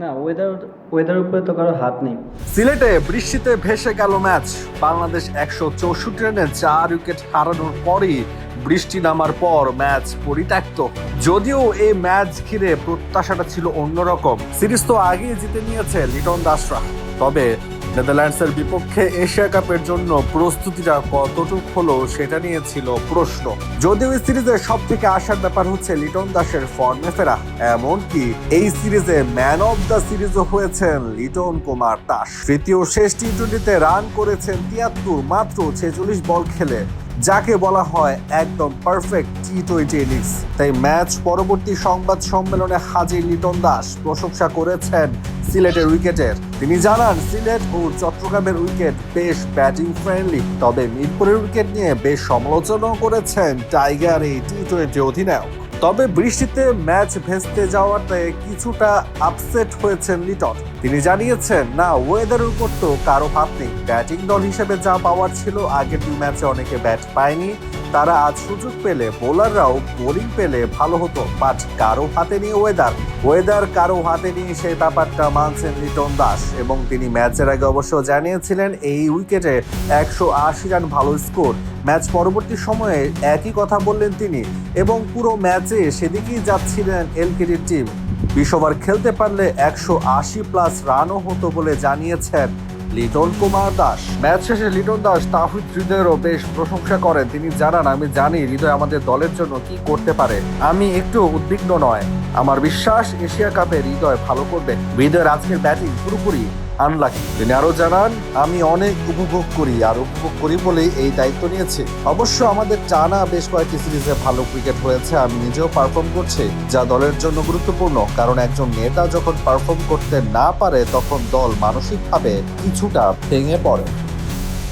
না weather weather উপরে তো কারও হাত নেই। সিলেটে বৃষ্টিতে ভেসে গেল ম্যাচ। বাংলাদেশ একশো চৌষট্টি রানে চার উইকেট হারানোর পরই বৃষ্টি নামার পর ম্যাচ পরিত্যক্ত। যদিও এই ম্যাচ ঘিরে প্রত্যাশাটা ছিল অন্যরকম। সিরিজ তো আগেই জিতে নিয়েছে লিটন দাসরা। তবে নেদারল্যান্ডসের বিপক্ষে এশিয়া কাপের জন্য প্রস্তুতিটা কতটুক হলো সেটা নিয়ে ছিল প্রশ্ন। যদিও এই সিরিজের সব থেকে আসার ব্যাপার হচ্ছে লিটন দাসের ফর্মে ফেরা, এমনকি এই সিরিজে ম্যান অফ দ্য সিরিজও হয়েছেন লিটন কুমার দাস। তৃতীয় শেষ টি টোয়েন্টিতে রান করেছেন তিয়াত্তর, মাত্র ছেচল্লিশ বল খেলে, যাকে বলা হয় একদম পারফেক্ট টি টোয়েন্টি ইনিংস তাই ম্যাচ পরবর্তী সংবাদ সম্মেলনে হাজির লিটন দাস প্রশংসা করেছেন সিলেটের উইকেটের। তিনি জানান, সিলেট ও চট্টগ্রামের উইকেট বেশ ব্যাটিং ফ্রেন্ডলি তবে মিরপুরের উইকেট নিয়ে বেশ সমালোচনাও করেছেন টাইগার এই টি টোয়েন্টি অধিনায়ক। তবে বৃষ্টিতে ম্যাচ ভেস্তে যাওয়াতে কিছুটা আপসেট হয়েছেন লিটন। তিনি জানিয়েছেন, না ওয়েদারের উপর তো কারও হাত নেই। ব্যাটিং দল হিসেবে যা পাওয়ার ছিল আগের দুই ম্যাচে অনেকে ব্যাট পায়নি। তারা আজ সুযোগ পেলে বোলাররাও বোলিং পেলে ভালো হতো বাট কারও হাতে নিয়ে ওয়েদার ওয়েদার কারও হাতে নিয়ে সেই ব্যাপারটা মানছেন লিটন দাস এবং তিনি ম্যাচের আগে অবশ্য জানিয়েছিলেন এই উইকেটে একশো আশি রান ভালো স্কোর ম্যাচ পরবর্তী সময়ে একই কথা বললেন তিনি এবং পুরো ম্যাচে সেদিকেই যাচ্ছিলেন এলকেডির টিম বিশ ওভার খেলতে পারলে একশো আশি প্লাস রানও হতো বলে জানিয়েছেন লিটন কুমার দাস। ম্যাচ শেষে লিটন দাস তাহিদ হৃদয়েরও বেশ প্রশংসা করেন। তিনি জানান, আমি জানি হৃদয় আমাদের দলের জন্য কি করতে পারে। আমি একটু উদ্বিগ্ন নয়। আমার বিশ্বাস এশিয়া কাপে হৃদয় ভালো করবে। হৃদয়ের আজকের ব্যাটিং পুরোপুরি আনলাকি। তিনি আরও জানান, আমি অনেক উপভোগ করি আর উপভোগ করি বলেই এই দায়িত্ব নিয়েছে। অবশ্য আমাদের টানা বেশ কয়েকটি সিরিজে ভালো ক্রিকেট হয়েছে, আমি নিজেও পারফর্ম করছি, যা দলের জন্য গুরুত্বপূর্ণ। কারণ একজন নেতা যখন পারফর্ম করতে না পারে, তখন দল মানসিকভাবে কিছুটা ভেঙে পড়ে।